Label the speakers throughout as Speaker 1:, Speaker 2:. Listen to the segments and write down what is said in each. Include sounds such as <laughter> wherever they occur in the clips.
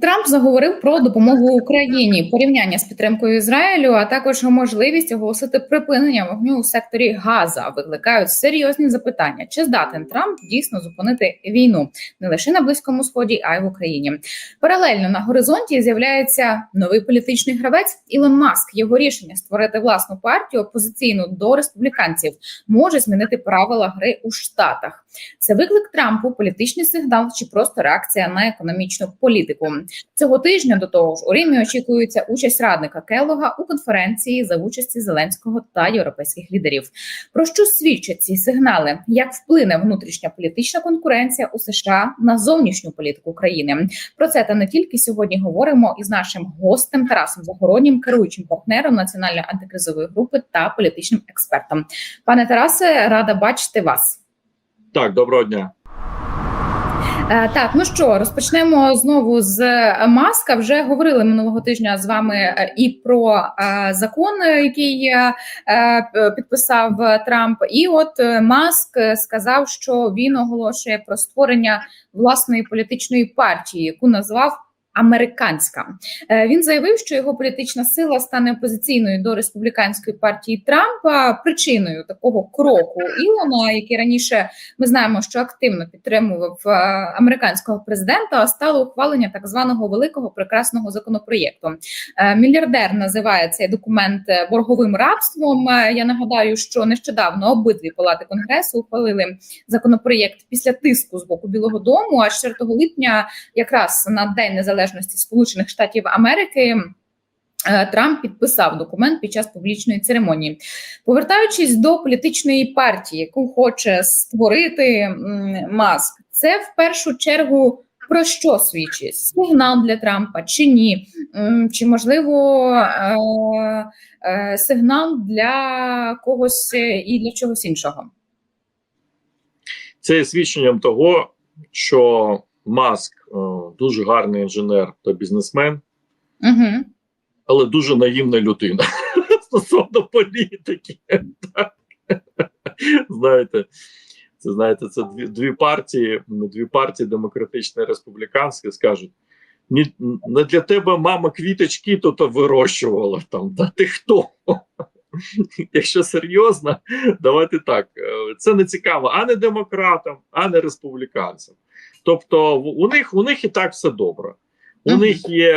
Speaker 1: Трамп заговорив про допомогу Україні, порівняння з підтримкою Ізраїлю, а також можливість оголосити припинення вогню у секторі Газа. Викликають серйозні запитання: чи здатен Трамп дійсно зупинити війну не лише на близькому сході, а й в Україні? Паралельно на горизонті з'являється новий політичний гравець Ілон Маск. Його рішення створити власну партію опозиційну до республіканців може змінити правила гри у Штатах. Це виклик Трампу, політичний сигнал чи просто реакція на економічну політику. Цього тижня до того ж у Римі очікується участь радника Келлога у конференції за участі Зеленського та європейських лідерів. Про що свідчать ці сигнали? Як вплине внутрішня політична конкуренція у США на зовнішню політику країни? Про це та не тільки сьогодні говоримо із нашим гостем Тарасом Загороднім, керуючим партнером національної антикризової групи та політичним експертом. Пане Тарасе, рада бачити вас.
Speaker 2: Так, доброго дня.
Speaker 1: Е, Так, ну що, розпочнемо знову з маска. Вже говорили минулого тижня з вами е, і про е, закон, який підписав Трамп. І от Маск сказав, що він оголошує про створення власної політичної партії, яку назвав. Американська Е, він заявив, що його політична сила стане опозиційною до республіканської партії Трампа. Причиною такого кроку Ілона, який раніше ми знаємо, що активно підтримував е, американського президента, стало ухвалення так званого великого прекрасного законопроєкту. Е, Мільярдер називає цей документ борговим рабством. Я нагадаю, що нещодавно обидві палати конгресу ухвалили законопроєкт після тиску з боку Білого Дому. А 4 липня, якраз на день незалежності Сполучених Штатів Америки. е, Трамп підписав документ під час публічної церемонії, повертаючись до політичної партії, яку хоче створити Маск, це в першу чергу про що свідчить? Сигнал для Трампа чи ні? Чи можливо е, е, сигнал для когось і для чогось іншого?
Speaker 2: Це є свідченням того, що Маск дуже гарний інженер та бізнесмен,
Speaker 1: Угу.
Speaker 2: але дуже наївна людина <laughs> стосовно політики. Так. Знаєте, це знаєте, це дві, дві партії, дві партії демократична і республіканська, скажуть. Ні, не для тебе мама квіточки тут вирощувала там. Та ти хто? <laughs> Якщо серйозно, давайте так. Це не цікаво ані демократам, ані республіканцям. Тобто, у них у них і так все добре. У
Speaker 1: Мгм.
Speaker 2: них є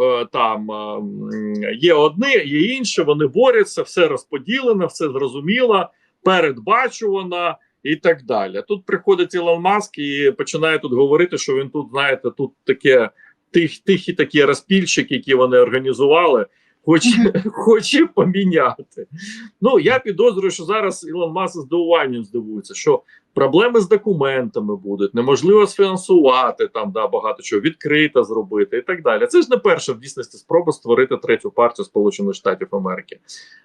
Speaker 2: е, там е, є одне, є інше. Вони борються, все розподілено, все зрозуміло, передбачувано і так далі. Тут приходить Ілон Маск і починає тут говорити, що він тут, знаєте, тут таке тих, тихі такі розпільщики, які вони організували, хоче, <laughs> хоче поміняти. Ну я підозрюю, що зараз Ілон Маск з здивуванням здивується, що проблеми з документами будуть, неможливо сфінансувати там да багато чого відкрито зробити і так далі. Це ж не перша в дійсності спроба створити третю партію Сполучених Штатів Америки.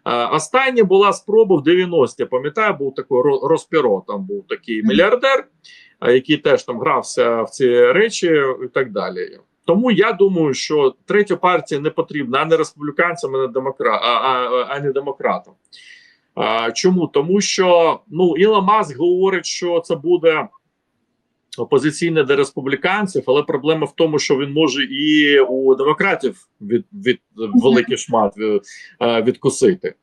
Speaker 2: А, остання була спроба в 90-ті, Пам'ятаю, був такий Ро- Роспіро, там був такий мільярдер, який теж там грався в ці речі і так далі. Тому я думаю, що третя партія не потрібна ані республіканцям, ані демокра... а, а, ані демократам. Чому? Тому що ну Ілон Маск говорить, що це буде опозиційне до республіканців, але проблема в тому, що він може і у демократів від, від великий шмат е, е, відкусити.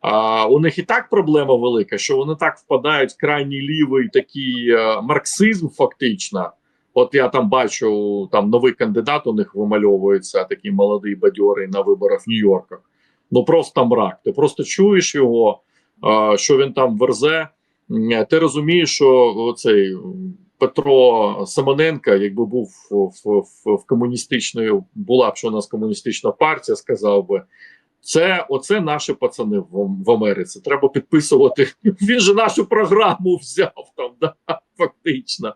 Speaker 2: А у них і так проблема велика, що вони так впадають в крайній лівий такий е, марксизм, фактично. От я там бачу, там новий кандидат у них вимальовується, такий молодий бадьорий на виборах в Нью-Йорках. Ну просто мрак. Ти просто чуєш його, що він там верзе. Ти розумієш, що цей Петро Симоненко, якби був в, в, в комуністичної, була б що у нас комуністична партія, сказав би. Це оце наші пацани в, в Америці. Треба підписувати. <laughs> Він же нашу програму <laughs> взяв там, да, фактично.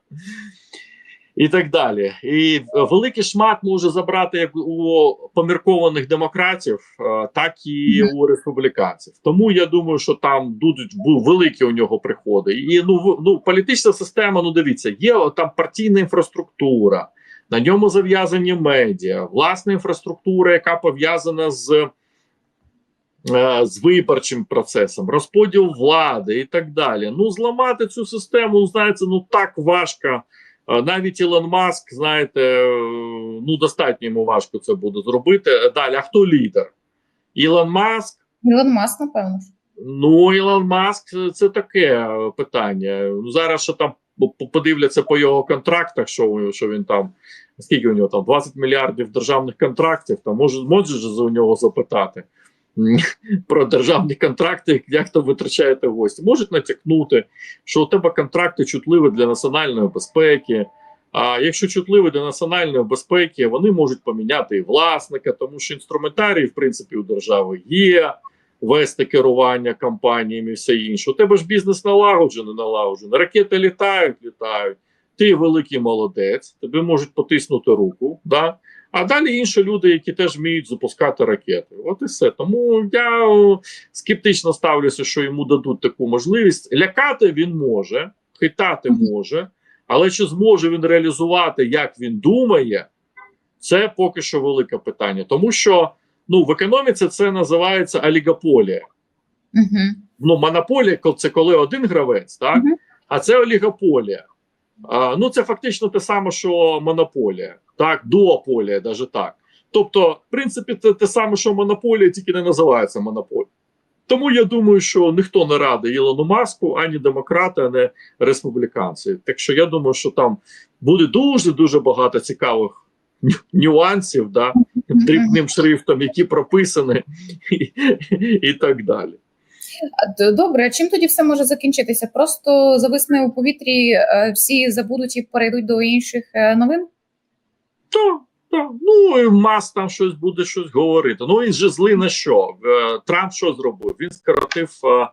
Speaker 2: І так далі. І великий шмат може забрати як у поміркованих демократів, е, так і у республіканців. Тому я думаю, що там будуть бу- великі у нього приходи. І ну, ну політична система. Ну дивіться, є там партійна інфраструктура, на ньому зав'язані медіа, власна інфраструктура, яка пов'язана з. е, З виборчим процесом, розподіл влади і так далі. Ну, зламати цю систему, знаєте, ну так важко, Е, Навіть Ілон Маск, знаєте, е, ну достатньо йому важко це буде зробити. Е, Далі, а хто лідер? Ілон Маск.
Speaker 1: Ілон Маск, напевно.
Speaker 2: Ну, Ілон Маск це- таке е, питання. Ну, зараз що там подивляться по його контрактах, що, що він там, скільки у нього там 20 мільярдів державних контрактів, там може, може у нього запитати <laughs> про державні контракти, як там витрачаєте гості. Можуть натякнути, що у тебе контракти чутливі для національної безпеки. А якщо чутливі для національної безпеки, вони можуть поміняти і власника, тому що інструментарій, в принципі, у держави є вести керування компаніями все інше. У тебе ж бізнес налагоджений, налагоджений. Ракети літають, літають. Ти великий молодець, тобі можуть потиснути руку. Да? А далі інші люди, які теж вміють запускати ракети. От і все. Тому я скептично ставлюся, що йому дадуть таку можливість. Лякати він може, хитати може, але чи зможе він реалізувати, як він думає, це поки що велике питання. Тому що ну, в економіці це називається олігополія.
Speaker 1: Угу.
Speaker 2: Ну, монополія це коли один гравець, так?
Speaker 1: Мгм.
Speaker 2: а це олігополія. А, ну, це фактично те саме, що монополія, так, дуополія, навіть так. Тобто, в принципі, це те саме, що монополія, тільки не називається монополія. Тому я думаю, що ніхто не радий Ілону Маску, ані демократи, ані республіканці. Так що я думаю, що там буде дуже дуже багато цікавих нюансів, да, дрібним шрифтом, які прописані, і, і так далі.
Speaker 1: Добре, а чим тоді все може закінчитися? Просто зависне у повітрі, е, всі забудуть і перейдуть до інших е, новин?
Speaker 2: Так, так. Ну і Мас там щось буде щось говорити. Ну він же злий на що? Е, Трамп що зробив? Він скоротив е,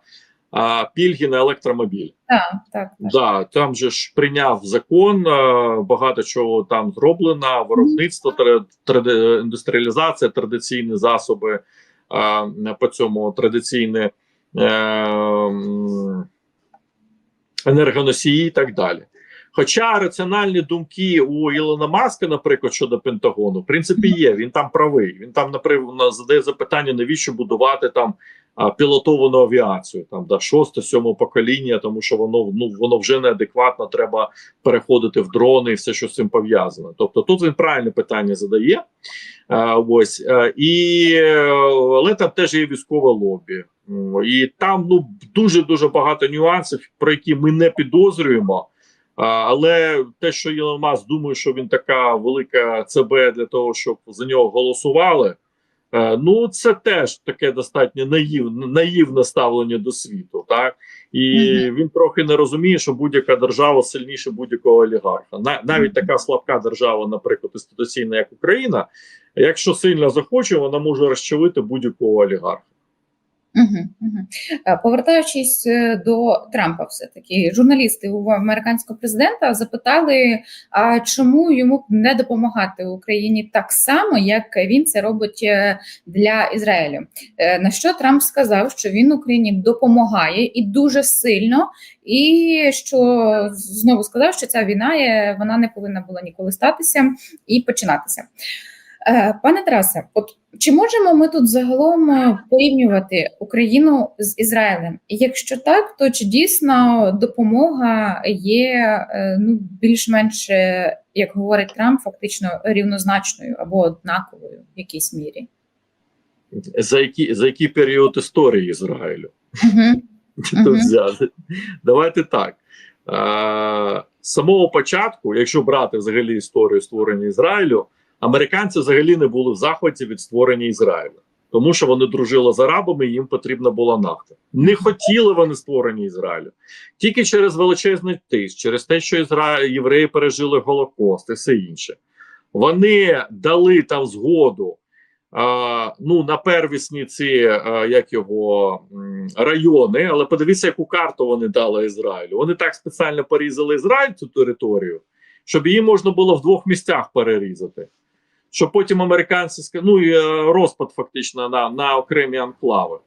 Speaker 2: е, пільги на електромобіль.
Speaker 1: Так, так. так.
Speaker 2: Да, там же ж прийняв закон, багато чого там зроблено, виробництво, тради- індустріалізація, традиційні засоби е, по цьому традиційні е, енергоносії і так далі. Хоча раціональні думки у Ілона Маска, наприклад, щодо Пентагону, в принципі, є. Він там правий. Він там, наприклад, задає запитання, навіщо будувати там а, пілотовану авіацію, там да шосте, сьоме покоління, тому що воно ну воно вже неадекватно. Треба переходити в дрони і все, що з цим пов'язано. Тобто, тут він правильне питання задає. А, ось а, і але там теж є військове лобі, і там ну дуже дуже багато нюансів, про які ми не підозрюємо. Але те, що Ілон Маск думає, що він така велика ЦБ для того, щоб за нього голосували. Е, Ну, це теж таке достатньо наївне, наївне ставлення до світу, так і він трохи не розуміє, що будь-яка держава сильніше будь-якого олігарха. На, навіть така слабка держава, наприклад, інституційна, як Україна, якщо сильно захоче, вона може розчавити будь-якого олігарха.
Speaker 1: Угу. Повертаючись е, до Трампа, все таки журналісти у американського президента запитали, а чому йому не допомагати Україні так само, як він це робить е, для Ізраїлю. Е, На що Трамп сказав, що він Україні допомагає і дуже сильно, і що знову сказав, що ця війна є, вона не повинна була ніколи статися і починатися. Е, Пане Тарасе, от чи можемо ми тут загалом е, порівнювати Україну з Ізраїлем? І Якщо так, то чи дійсно допомога є е, ну більш-менш, е, як говорить Трамп, фактично рівнозначною або однаковою в якійсь мірі?
Speaker 2: За який за який період історії Ізраїлю? <laughs>
Speaker 1: Угу.
Speaker 2: Взяти. Давайте так. З самого початку, якщо брати взагалі історію створення Ізраїлю, американці взагалі не були в захваті від створення Ізраїлю, тому що вони дружили з арабами, і їм потрібна була нафта. Не хотіли вони створення Ізраїлю тільки через величезний тиск, через те, що Ізра... євреї пережили Голокост і все інше. Вони дали там згоду. А, ну, на первісні ці а, як його райони, але подивіться, яку карту вони дали Ізраїлю. Вони так спеціально порізали Ізраїль цю територію, щоб її можна було в двох місцях перерізати. Щоб потім американці ну і е, розпад фактично на, на окремі анклави.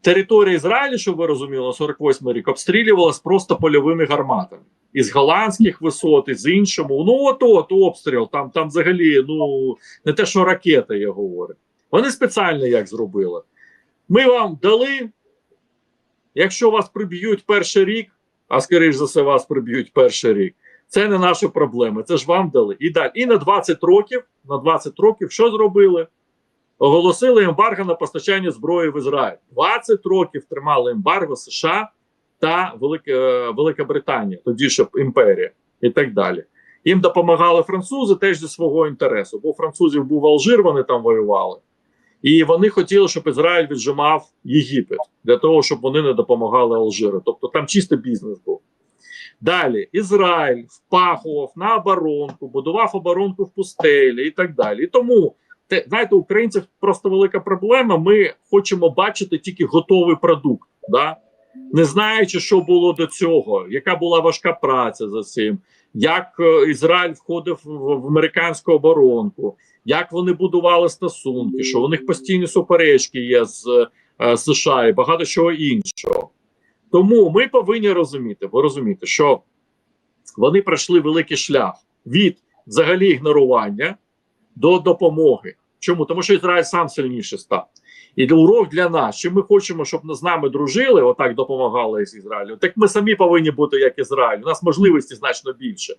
Speaker 2: Територія Ізраїлю, щоб ви розуміли, на 48 рік обстрілювалась просто польовими гарматами. Із голландських висот, із іншому. Ну, от от обстріл. Там там взагалі ну не те, що ракета, я говорю. Вони спеціально як зробили. Ми вам дали. Якщо вас приб'ють перший рік, а скоріш за все, вас приб'ють перший рік, Це не наші проблеми, це ж вам дали. І далі. І на 20 років, на 20 років що зробили? Оголосили ембарго на постачання зброї в Ізраїль. 20 років тримали ембарго США та Велика, е, Велика Британія, тоді ще імперія і так далі. Їм допомагали французи теж зі свого інтересу, бо французів був Алжир, вони там воювали. І вони хотіли, щоб Ізраїль віджимав Єгипет для того, щоб вони не допомагали Алжиру. Тобто там чисто бізнес був. Далі Ізраїль впахував на оборонку, будував оборонку в пустелі і так далі. І тому те, знаєте, українців просто велика проблема. Ми хочемо бачити тільки готовий продукт, да? не знаючи, що було до цього, яка була важка праця за цим, як е, Ізраїль входив в, в американську оборонку, як вони будували стосунки, що у них постійні суперечки є з е, США і багато чого іншого. Тому ми повинні розуміти, ви розумієте, що вони пройшли великий шлях від взагалі ігнорування до допомоги. Чому? Тому що Ізраїль сам сильніше став. І урок для нас, що ми хочемо, щоб з нами дружили, отак допомагали з Ізраїлю, так ми самі повинні бути як Ізраїль. У нас можливості значно більше.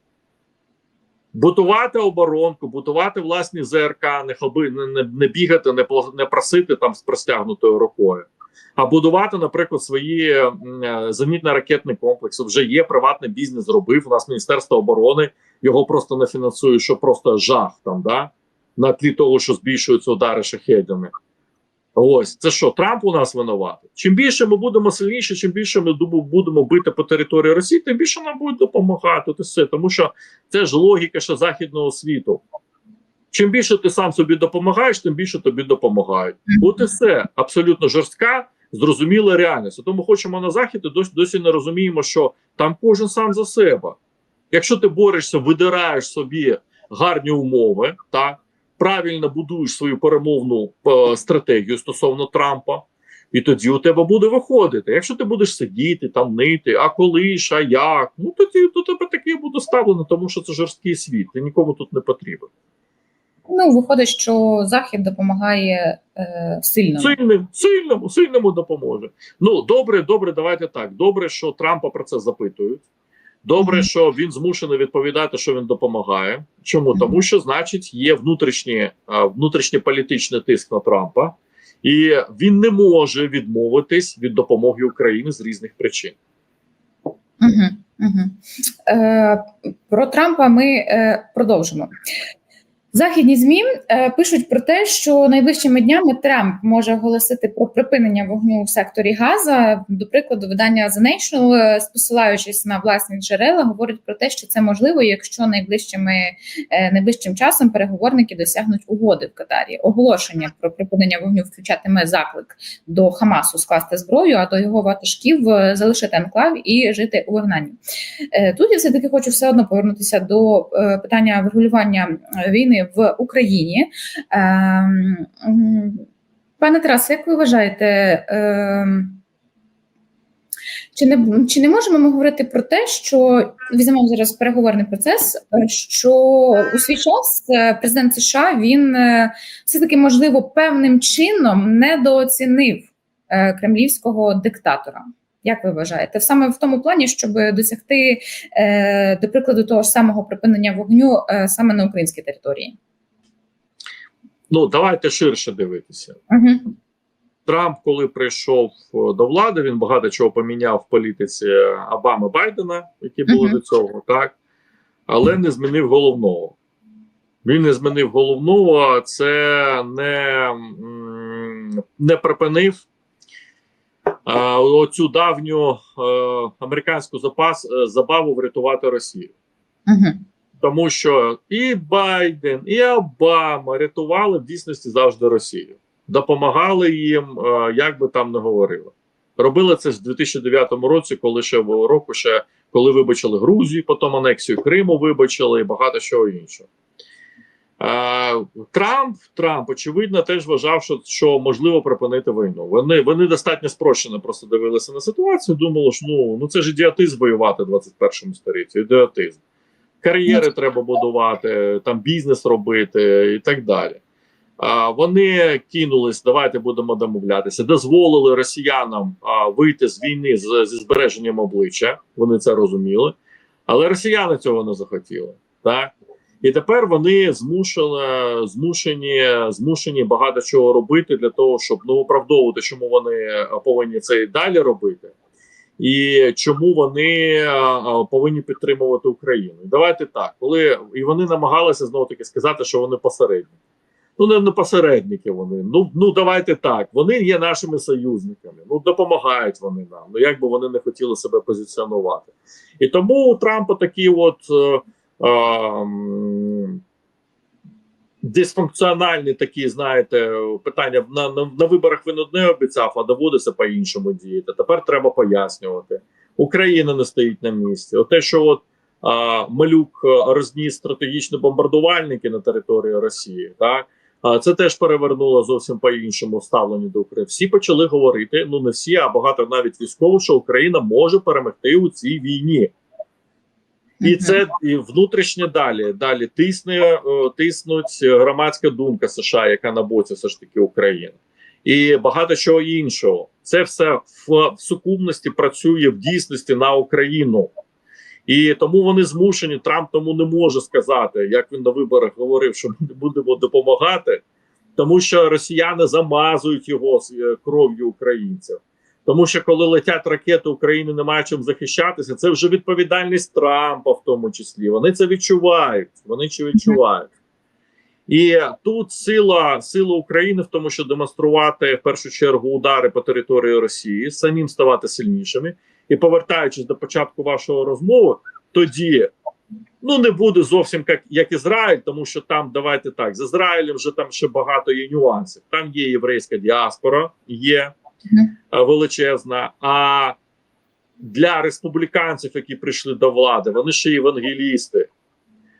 Speaker 2: Будувати оборонку, будувати власні ЗРК, не хоби, не, не, не бігати, не, не просити там з простягнутою рукою. А будувати, наприклад, свої е, зенітно-ракетний комплекси. Вже є приватний бізнес, зробив. У нас Міністерство оборони його просто не фінансує, що просто жах там, да? на тлі того, що збільшуються удари шахедами. Ось це що, Трамп у нас винуватий? Чим більше ми будемо сильніші, чим більше ми будемо бити по території Росії, тим більше нам будуть допомагати. От все. Тому що це ж логіка ще західного світу. Чим більше ти сам собі допомагаєш, тим більше тобі допомагають. От і все абсолютно жорстка, зрозуміла реальність. Тому хочемо на захід, і досі, досі не розуміємо, що там кожен сам за себе. Якщо ти борешся, видираєш собі гарні умови, так правильно будуєш свою перемовну е, стратегію стосовно Трампа, і тоді у тебе буде виходити. Якщо ти будеш сидіти там нити, а коли ж, а як, ну тоді до тебе таке буде ставлено, тому що це жорсткий світ, ти нікому тут не потрібен.
Speaker 1: Ну, виходить, що Захід допомагає е, сильно.
Speaker 2: Сильним, сильному, сильному допоможе. Ну добре, добре, давайте так. Добре, що Трампа про це запитують. Добре,
Speaker 1: Мгм.
Speaker 2: що він змушений відповідати, що він допомагає. Чому?
Speaker 1: Мгм.
Speaker 2: Тому що, значить, є внутрішній, а, внутрішній політичний тиск на Трампа, і він не може відмовитись від допомоги Україні з різних причин.
Speaker 1: Угу, угу. Е, про Трампа ми е, продовжимо. Західні змі е, пишуть про те, що найближчими днями Трамп може оголосити про припинення вогню в секторі Газа. До прикладу, видання The National, е, посилаючись на власні джерела, говорить про те, що це можливо, якщо найближчими е, найближчим часом переговорники досягнуть угоди в Катарі. Оголошення про припинення вогню включатиме заклик до Хамасу скласти зброю, а до його ватажків залишити анклав і жити у вигнанні. Тут я все таки хочу все одно повернутися до питання врегулювання е, в Україні. Ем, Пане Тарасе, як ви вважаєте? ем, Чи не, чи не можемо ми говорити про те, що візьмемо зараз переговорний процес, що у свій час е, президент США він е, все таки можливо певним чином недооцінив е, кремлівського диктатора? Як ви вважаєте, саме в тому плані, щоб досягти, е, до прикладу, того ж самого припинення вогню е, саме на українській території?
Speaker 2: Ну давайте ширше дивитися.
Speaker 1: Угу.
Speaker 2: Трамп, коли прийшов е, до влади, він багато чого поміняв в політиці Обами Байдена, які були
Speaker 1: Мгм.
Speaker 2: до цього, так але не змінив головного. Він не змінив головного, це не, не припинив оцю давню е, американську запас е, забаву врятувати Росію.
Speaker 1: Угу.
Speaker 2: Тому що і Байден, і Обама рятували в дійсності завжди Росію, допомагали їм, е, як би там не говорили. Робили це в 2009 році, коли ще року, ще коли вибачили Грузію, потім анексію Криму вибачили і багато чого іншого. Е, Трамп, Трамп, очевидно, теж вважав, що, що можливо припинити війну. Вони вони достатньо спрощено просто дивилися на ситуацію. Думали, що ну, ну це ж ідіотизм воювати в 21 столітті. Ідіотизм. Кар'єри треба будувати, там бізнес робити і так далі. А, вони кинулись, давайте будемо домовлятися, дозволили росіянам а, вийти з війни з, зі збереженням обличчя. Вони це розуміли. Але росіяни цього не захотіли. Так? І тепер вони змушені, змушені, змушені багато чого робити для того, щоб ну оправдовувати, чому вони е, повинні це і далі робити, і чому вони е, е, повинні підтримувати Україну. Давайте так, коли і вони намагалися знову таки сказати, що вони посередники. Ну, не, не посередники вони. Ну ну давайте так. Вони є нашими союзниками. Ну допомагають вони нам. Ну як би вони не хотіли себе позиціонувати. І тому у Трампа такі от. Е, ем, Дисфункціональні такі, знаєте, питання на, на, на виборах він одне обіцяв, а доводиться по-іншому діяти. Тепер треба пояснювати. Україна не стоїть на місці. Оте, що от а, малюк розніс стратегічні бомбардувальники на території Росії, так а, це теж перевернуло зовсім по іншому ставленню до України. Всі почали говорити. Ну не всі, а багато навіть військових, що Україна може перемогти у цій війні. І це і внутрішнє далі. Далі тисне, е, тиснуть громадська думка США, яка на боці все ж таки України, і багато чого іншого. Це все в, сукупності працює в дійсності на Україну. І тому вони змушені. Трамп тому не може сказати, як він на виборах говорив, що ми не будемо допомагати, тому що росіяни замазують його е, кров'ю українців. Тому що коли летять ракети України, немає чим захищатися. Це вже відповідальність Трампа, в тому числі. Вони це відчувають. Вони це відчувають. І тут сила сила України в тому, що демонструвати в першу чергу удари по території Росії, самим ставати сильнішими. І повертаючись до початку вашого розмови, тоді ну не буде зовсім як як Ізраїль, тому що там давайте так з Ізраїлем вже там ще багато є нюансів. Там є єврейська діаспора, є величезна. А для республіканців, які прийшли до влади, вони ще євангелісти,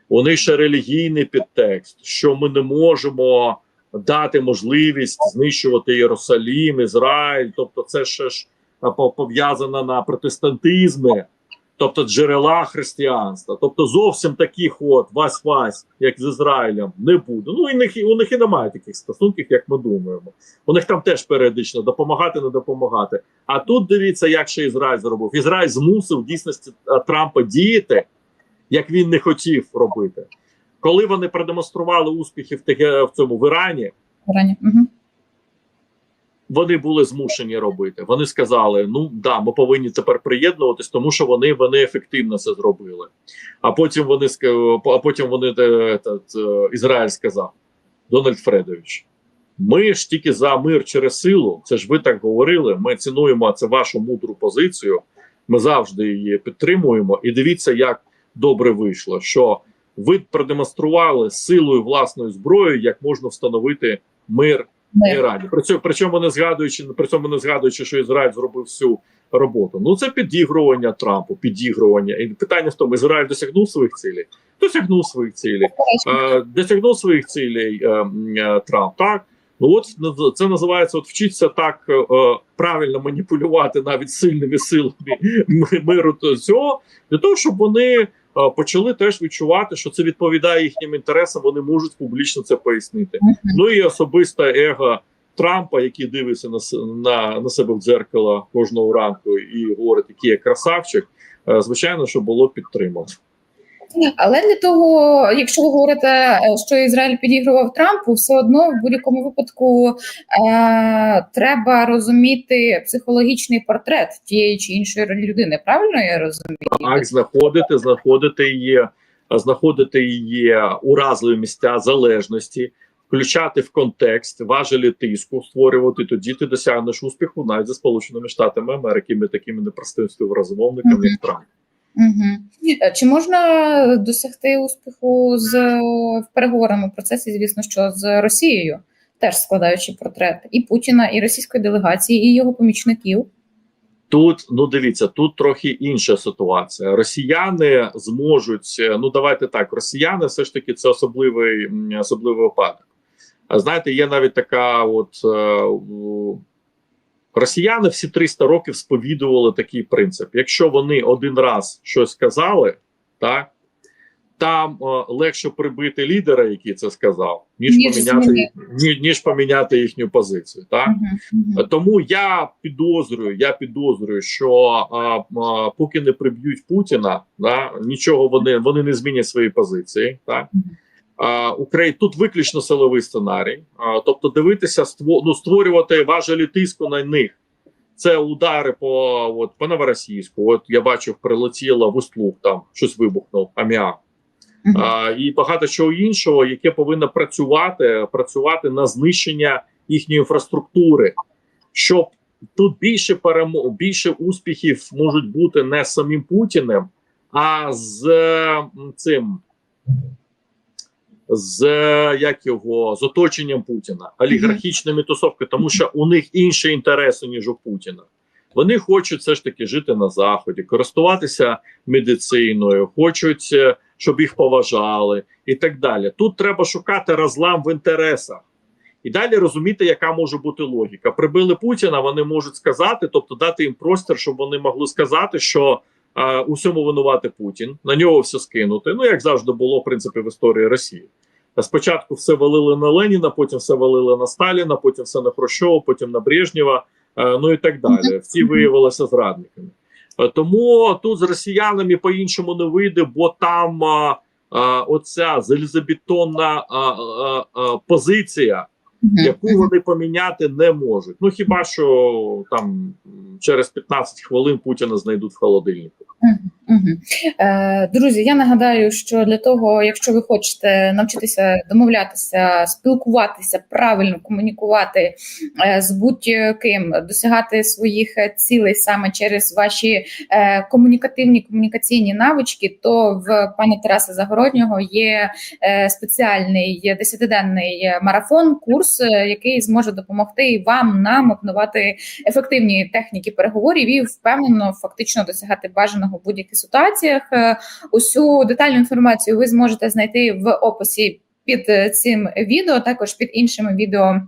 Speaker 2: вони ще релігійний підтекст, що ми не можемо дати можливість знищувати Єрусалім, Ізраїль. Тобто, це ще ж е, пов'язано на протестантизмі, тобто джерела християнства. Тобто, зовсім таких от вась-вась, як з Ізраїлем, не буде. Ну і них, у них і немає таких стосунків, як ми думаємо. У них там теж періодично допомагати, не допомагати. А тут дивіться, як ще Ізраїль зробив. Ізраїль змусив в дійсності е, Трампа діяти, як він не хотів робити. Коли вони продемонстрували успіхи в, в цьому в Ірані,
Speaker 1: Рані. Угу.
Speaker 2: Вони були змушені робити. Вони сказали: ну да, ми повинні тепер приєднуватись, тому що вони вони ефективно це зробили. А потім вони а потім вони е, е, Ізраїль сказав Дональд Фредович. Ми ж тільки за мир через силу. Це ж ви так говорили. Ми цінуємо це вашу мудру позицію. Ми завжди її підтримуємо. І дивіться, як добре вийшло, що ви продемонстрували силою власної зброї, як можна встановити мир Ірані. При цьому, причому не згадуючи, при цьому не згадуючи, що Ізраїль зробив всю роботу. Ну це підігрування Трампу, підігрування. І питання в тому, Ізраїль досягнув своїх цілей, досягнув своїх цілей, досягнув своїх цілей е, е, Трамп. Так ну от це називається от вчиться так е, правильно маніпулювати навіть сильними силами миру цього для того, щоб вони почали теж відчувати, що це відповідає їхнім інтересам. Вони можуть публічно це пояснити. Ну і особисте его Трампа, який дивиться на, на, на себе в дзеркало кожного ранку і говорить, який я красавчик, е, звичайно, що було підтримано.
Speaker 1: Але для того, якщо ви говорите, е, що Ізраїль підігрував Трампу, все одно в будь-якому випадку е, треба розуміти психологічний портрет тієї чи іншої людини. Правильно я розумію?
Speaker 2: Так, знаходити, знаходити її, знаходити її уразливі місця залежності, включати в контекст важелі тиску, створювати тоді ти досягнеш успіху навіть за Сполученими Штатами Америки, ми такими непростими співрозмовниками,
Speaker 1: Мгм.
Speaker 2: як Трамп.
Speaker 1: Угу. Чи можна досягти успіху з в переговорному процесі, звісно, що з Росією, теж складаючи портрет і Путіна, і російської делегації, і його помічників?
Speaker 2: Тут ну дивіться, тут трохи інша ситуація. Росіяни зможуть. е, Ну давайте так. Росіяни все ж таки це особливий особливий випадок. А знаєте, є навіть така, от е, росіяни всі 300 років сповідували такий принцип: якщо вони один раз щось сказали, так там е, легше прибити лідера, який це сказав, ніж,
Speaker 1: Ніж
Speaker 2: поміняти ні, ніж поміняти їхню позицію. Так
Speaker 1: Мгм, мгм.
Speaker 2: тому я підозрюю, я підозрюю, що а, а, поки не приб'ють Путіна, да, нічого вони вони не змінять свої позиції. Так
Speaker 1: Мгм.
Speaker 2: Тут виключно силовий сценарій. Тобто, дивитися ну, створювати важелі тиску на них. Це удари по от по новоросійську. От я бачив, прилетіло в Услуг, там щось вибухнув, аміак.
Speaker 1: Мгм.
Speaker 2: а, і багато чого іншого, яке повинно працювати, працювати на знищення їхньої інфраструктури, щоб тут більше перемо... більше успіхів можуть бути не з самим Путіним, а з цим. З як його з оточенням Путіна, олігархічними тусовками, тому що у них інші інтереси ніж у Путіна. Вони хочуть все ж таки жити на заході, користуватися медициною, хочуть, е, щоб їх поважали, і так далі. Тут треба шукати розлам в інтересах і далі розуміти, яка може бути логіка. Прибили Путіна, вони можуть сказати, тобто дати їм простір, щоб вони могли сказати, що е, у всьому винувати Путін, на нього все скинути. Ну як завжди було в принципі в історії Росії. Спочатку все валили на Леніна, потім все валили на Сталіна, потім все на Хрущова, потім на Брежнєва, е, ну і так далі. Всі виявилися зрадниками. Е, Тому тут з росіянами по-іншому не вийде, бо там а, а, оця залізобетонна а, а, а, позиція. Яку вони поміняти не можуть. Ну хіба що там через 15 хвилин Путіна знайдуть в холодильнику.
Speaker 1: Е, Друзі, я нагадаю, що для того, якщо ви хочете навчитися домовлятися, спілкуватися, правильно комунікувати е, з будь-ким, досягати своїх цілей саме через ваші е, комунікативні комунікаційні навички, то в пана Тараса Загороднього є спеціальний десятиденний марафон, курс, е, який зможе допомогти вам нам опанувати ефективні техніки переговорів і впевнено фактично досягати бажаного в будь-яких ситуаціях. Е, Усю детальну інформацію ви зможете знайти в описі під е, цим відео, також під іншими відео.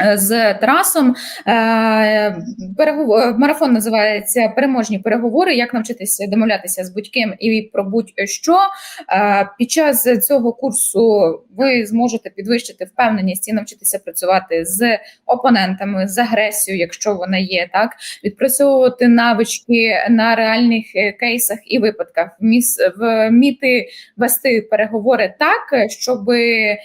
Speaker 1: Е, З Тарасом. Е, марафон називається Переможні переговори. Як навчитися домовлятися з будь-ким і про будь-що Е, під час цього курсу ви зможете підвищити впевненість і навчитися працювати з опонентами, з агресією, якщо вона є, так? Відпрацьовувати навички на реальних е, кейсах і випадках, вміс вміти вести переговори так, щоб е,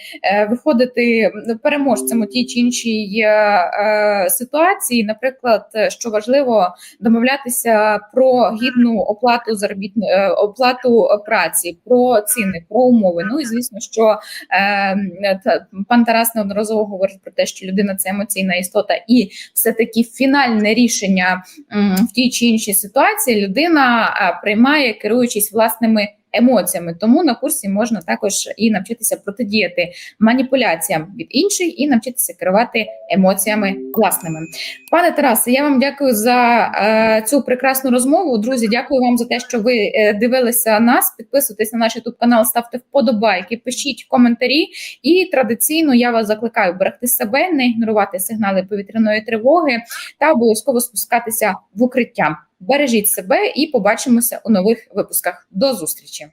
Speaker 1: виходити переможцем у тій чи іншій е, е, ситуації. Наприклад, що важливо домовлятися про гідну оплату заробітної е, оплату праці, про ціни, про умови. Ну і звісно, що е, та- пан Тарас неодноразово говорить про те, що людина це емоційна істота, і все таки фінальне рішення в тій чи іншій ситуації людина приймає, керуючись власними. Емоціями тому на курсі можна також і навчитися протидіяти маніпуляціям від інших і навчитися керувати емоціями власними. Пане Тарасе, я вам дякую за е, цю прекрасну розмову. Друзі, дякую вам за те, що ви е, дивилися нас. Підписуйтесь на наш youtube канал, ставте вподобайки, пишіть коментарі. І традиційно я вас закликаю берегти себе, не ігнорувати сигнали повітряної тривоги та обов'язково спускатися в укриття. Бережіть себе і побачимося у нових випусках. До зустрічі!